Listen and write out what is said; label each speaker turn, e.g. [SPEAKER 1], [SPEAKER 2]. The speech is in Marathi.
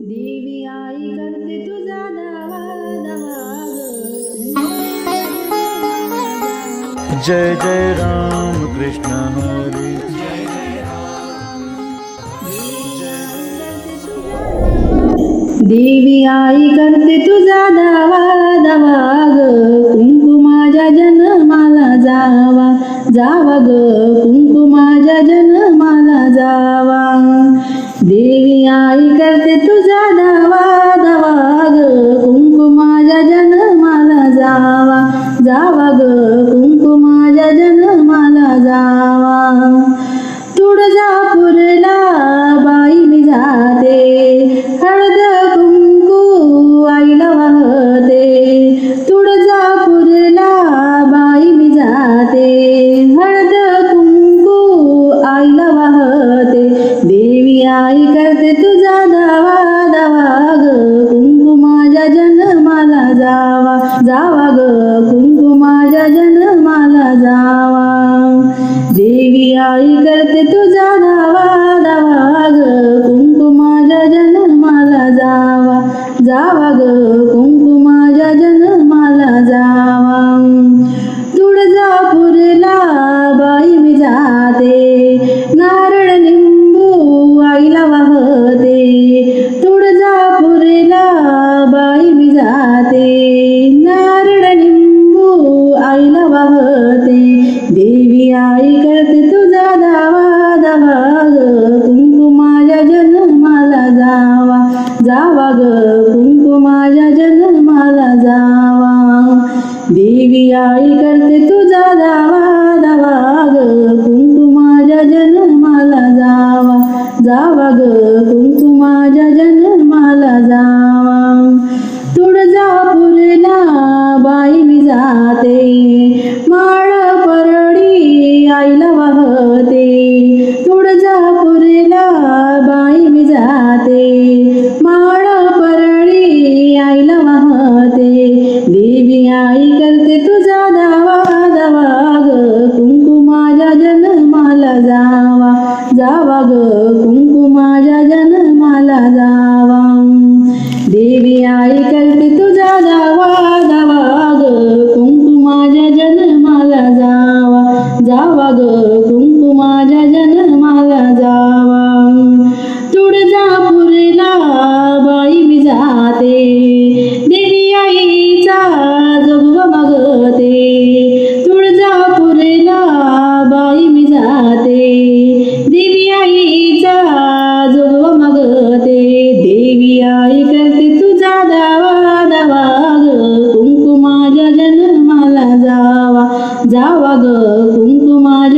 [SPEAKER 1] देवी आई करते तुझा दावा दावा ग.
[SPEAKER 2] जय जय राम कृष्ण हरी.
[SPEAKER 1] देवी आई करते तुझा दावा दावा ग कुंकुमाच्या जन्माला जावा. जावा ग कुंकुमाच्या जन्माला जावा. देवी आई करते तुझा दावा दावा ग. कुंकुमाच्या जन्माला जावा जावा ग. जावा. देवी आई करते तुझा दावा दावा ग कुंकुमाच्या जन्माला जावा. जावा ग कुंकू माझ्या जन्माला जावा. तुळजापूरला बाई मी जाते. माळ परडी आईला वाहते. आई करते तुझा दावा दावा ग. कुंकू माझ्या जन्माला जावा. जावा ग कुंकू माझ्या जन्माला जावा. देवी आई करते तुझा दावा दावा ग. कुंकू माझ्या जन्माला जावा. जावा ग कुंकू माझ्या जन्माला जावा. तुळजापूरला बाई मी जाते. जाते. देवी आईचा जोगवा ते. देवी आई करते तुझा दावा दावा ग. कुंकुमाच्या जन्माला जावा जावा ग. कुंकुमा